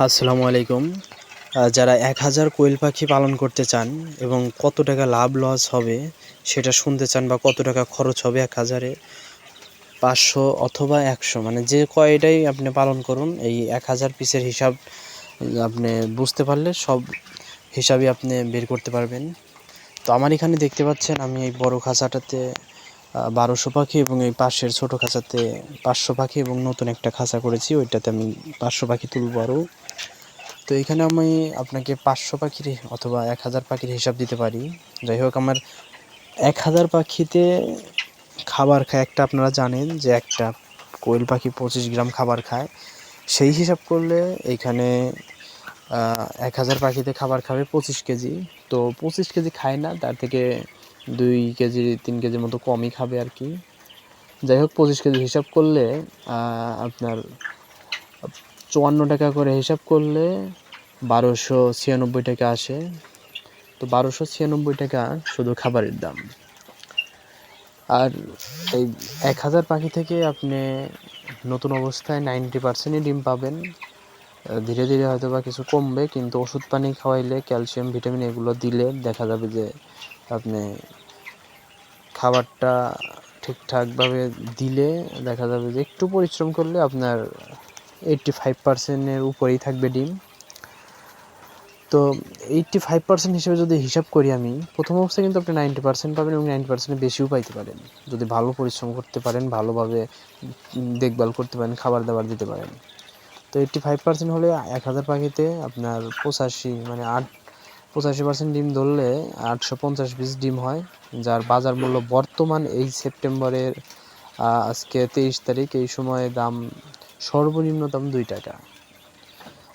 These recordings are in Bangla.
আসসালামু আলাইকুম। যারা এক হাজার কোয়েল পাখি পালন করতে চান এবং কত টাকা লাভ লস হবে সেটা শুনতে চান বা কত টাকা খরচ হবে এক হাজারে, পাঁচশো অথবা একশো মানে যে কয়টাই আপনি পালন করুন, এই এক হাজার পিসের হিসাব আপনি বুঝতে পারলে সব হিসাবই আপনি বের করতে পারবেন। তো আমার এখানে দেখতে পাচ্ছেন আমি এই বড় খাঁচাটাতে বারোশো পাখি এবং এই পাশের ছোট খাঁচাতে পাঁচশো পাখি এবং নতুন একটা খাঁচা করেছি, ওইটাতে আমি পাঁচশো পাখি তুলব আরও। তো এখানে আমি আপনাকে পাঁচশো পাখির অথবা এক হাজার পাখির হিসাব দিতে পারি। যাই হোক, আমার এক হাজার পাখিতে খাবার খায়, একটা আপনারা জানেন যে একটা কোয়েল পাখি পঁচিশ গ্রাম খাবার খায়। সেই হিসাব করলে এইখানে এক হাজার পাখিতে খাবার খাবে পঁচিশ কেজি। তো পঁচিশ কেজি খায় না, তার থেকে দুই কেজি, তিন কেজির মতো কমই খাবে আর কি। যাই হোক, পঁচিশ কেজি হিসাব করলে আপনার চুয়ান্ন টাকা করে হিসাব করলে বারোশো ছিয়ানব্বই টাকা আসে। তো বারোশো ছিয়ানব্বই টাকা শুধু খাবারের দাম। আর এই এক হাজার পাখি থেকে আপনি নতুন অবস্থায় নাইনটি পার্সেন্টই ডিম পাবেন। ধীরে ধীরে হয়তো বা কিছু কমবে, কিন্তু ওষুধ পানি খাওয়াইলে ক্যালসিয়াম, ভিটামিন এগুলো দিলে দেখা যাবে যে আপনি খাবারটা ঠিকঠাকভাবে দিলে দেখা যাবে যে একটু পরিশ্রম করলে আপনার এইট্টি ফাইভ পার্সেন্টের উপরেই থাকবে ডিম। তো এইট্টি ফাইভ পার্সেন্ট হিসেবে যদি হিসাব করি আমি, প্রথম অবস্থায় কিন্তু আপনি নাইনটি পার্সেন্ট পাবেন এবং নাইনটি পার্সেন্টের বেশিও পাইতে পারেন। যদি ভালো পরিশ্রম করতে পারেন, ভালোভাবে দেখভাল করতে পারেন, খাবার দাবার দিতে পারেন। তো এইট্টি ফাইভ পার্সেন্ট হলে এক হাজার পাখিতে আপনার পঁচাশি মানে আট পঁচাশি পার্সেন্ট ডিম ধরলে আটশো পঞ্চাশ পিস ডিম হয়, যার বাজার মূল্য বর্তমান এই সেপ্টেম্বরের আজকে তেইশ তারিখ, এই সময়ে দাম সর্বনিম্ন দাম দুই টাকা।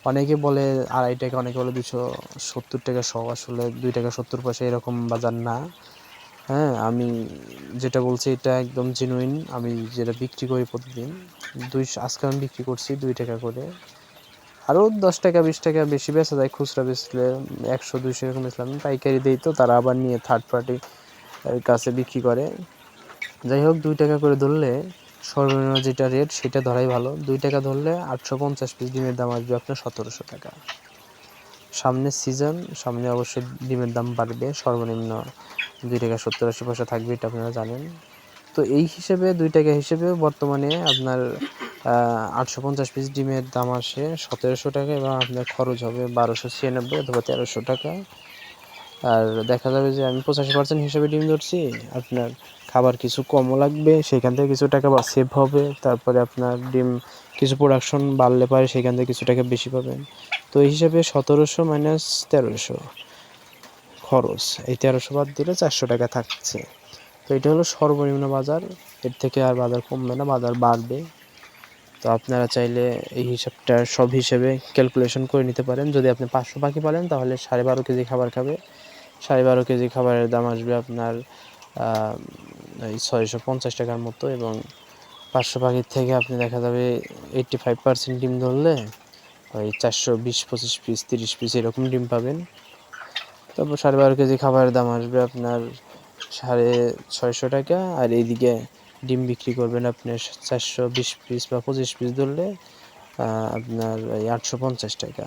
অনেকে বলে আড়াই টাকা, অনেকে বলে দুশো সত্তর টাকা সহ আসলে দুই টাকা সত্তর পয়সা এরকম বাজার না। হ্যাঁ আমি যেটা বলছি, এটা একদম জেনুইন আমি যেটা বিক্রি করি প্রতিদিন দুই আজকে আমি বিক্রি করছি দুই টাকা করে। আরও দশ টাকা, বিশ টাকা বেশি বেচা যায়, খুচরা বেচলে একশো, দুইশো এরকম বেচলাম। পাইকারি দেই তো, তারা আবার নিয়ে থার্ড পার্টি কাছে বিক্রি করে। যাই হোক, দুই টাকা করে ধরলে সর্বনিম্ন যেটা রেট সেটা ধরাই ভালো। দুই টাকা ধরলে আটশো পঞ্চাশ পিস ডিমের দাম আসবে আপনার সতেরোশো টাকা। সামনের সিজন সামনে অবশ্যই ডিমের দাম বাড়বে, সর্বনিম্ন দুই টাকা সত্তর, আশি পয়সা থাকবে, এটা আপনারা জানেন। তো এই হিসেবে, দুই টাকা হিসেবে বর্তমানে আপনার আটশো পঞ্চাশ পিস ডিমের দাম আসে সতেরোশো টাকা এবং আপনার খরচ হবে বারোশো ছিয়ানব্বই অথবা তেরোশো টাকা। আর দেখা যাবে যে আমি পঁচাশি পার্সেন্ট হিসেবে ডিম ধরছি, আপনার খাবার কিছু কমও লাগবে, সেখান থেকে কিছু টাকা বা সেভ হবে, তারপরে আপনার ডিম কিছু প্রোডাকশন বাড়লে পারে সেখান থেকে কিছু টাকা বেশি পাবেন। তো এই হিসাবে সতেরোশো মাইনাস তেরোশো খরচ, এই তেরোশো বাদ দিলে চারশো টাকা থাকছে। তো এটা হলো সর্বনিম্ন বাজার, এর থেকে আর বাজার কমবে না, বাজার বাড়বে। তো আপনারা চাইলে এই হিসাবটা সব হিসেবে ক্যালকুলেশন করে নিতে পারেন। যদি আপনি পাঁচশো পাখি পালেন তাহলে সাড়ে বারো কেজি খাবার খাবে। সাড়ে বারো কেজি খাবারের দাম আসবে আপনার ছয়শো পঞ্চাশ টাকার মতো এবং পাঁচশো পাখির থেকে আপনি দেখা যাবে এইট্টি ফাইভ পার্সেন্ট ডিম ধরলে ওই চারশো বিশ, পঁচিশ পিস, তিরিশ পিস এরকম ডিম পাবেন। তারপর সাড়ে বারো কেজি খাবারের দাম আসবে আপনার সাড়ে ছয়শো টাকা। আর এইদিকে ডিম বিক্রি করবেন আপনি চারশো বিশ পিস বা পঁচিশ পিস ধরলে আপনার আটশো পঞ্চাশ টাকা।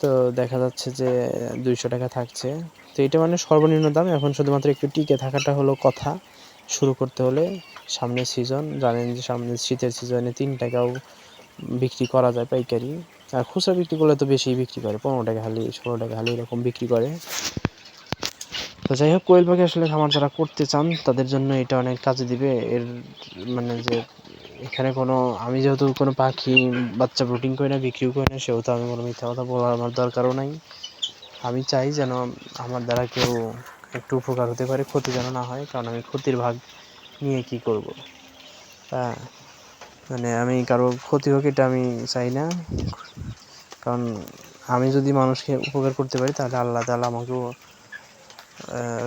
তো দেখা যাচ্ছে যে দুইশো টাকা থাকছে। তো এটা মানে সর্বনিম্ন দাম। এখন শুধুমাত্র একটু টিকে থাকাটা হলো কথা। শুরু করতে হলে সামনের সিজন জানেন যে সামনের শীতের সিজনে তিন টাকাও বিক্রি করা যায় পাইকারি। আর খুচরা বিক্রি করলে তো বেশি বিক্রি করে, পনেরো টাকা হালি, ষোলো টাকা হালি এরকম বিক্রি করে। তো যাই হোক, কোয়েল পাখি আসলে খামার যারা করতে চান, তাদের জন্য এটা অনেক কাজে দিবে। এর মানে যে এখানে কোনো, আমি যেহেতু কোনো পাখি বাচ্চা ব্রুটিং করি না, বিক্রিও করি না, সেহেতু আমি কোনো মিথ্যা কথা বলার আমার দরকারও নাই। আমি চাই যেন আমার দ্বারা কেউ একটু উপকার হতে পারে, ক্ষতি যেন না হয়, কারণ আমি ক্ষতির ভাগ নিয়ে কি করব? হ্যাঁ মানে আমি কারও ক্ষতি হোক এটা আমি চাই না। কারণ আমি যদি মানুষকে উপকার করতে পারি, তাহলে আল্লাহ তাআলা আমাকেও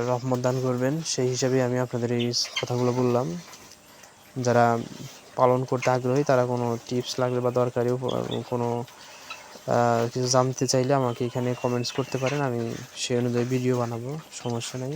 রহমত দান করবেন। সেই হিসাবে আমি আপনাদের এই কথাগুলো বললাম। যারা পালন করতে আগ্রহী, তারা কোনো টিপস লাগলে বা দরকারি কোনো কিছু জানতে চাইলে আমাকে এখানে কমেন্টস করতে পারেন। আমি সেই অনুযায়ী ভিডিও বানাবো, সমস্যা নেই।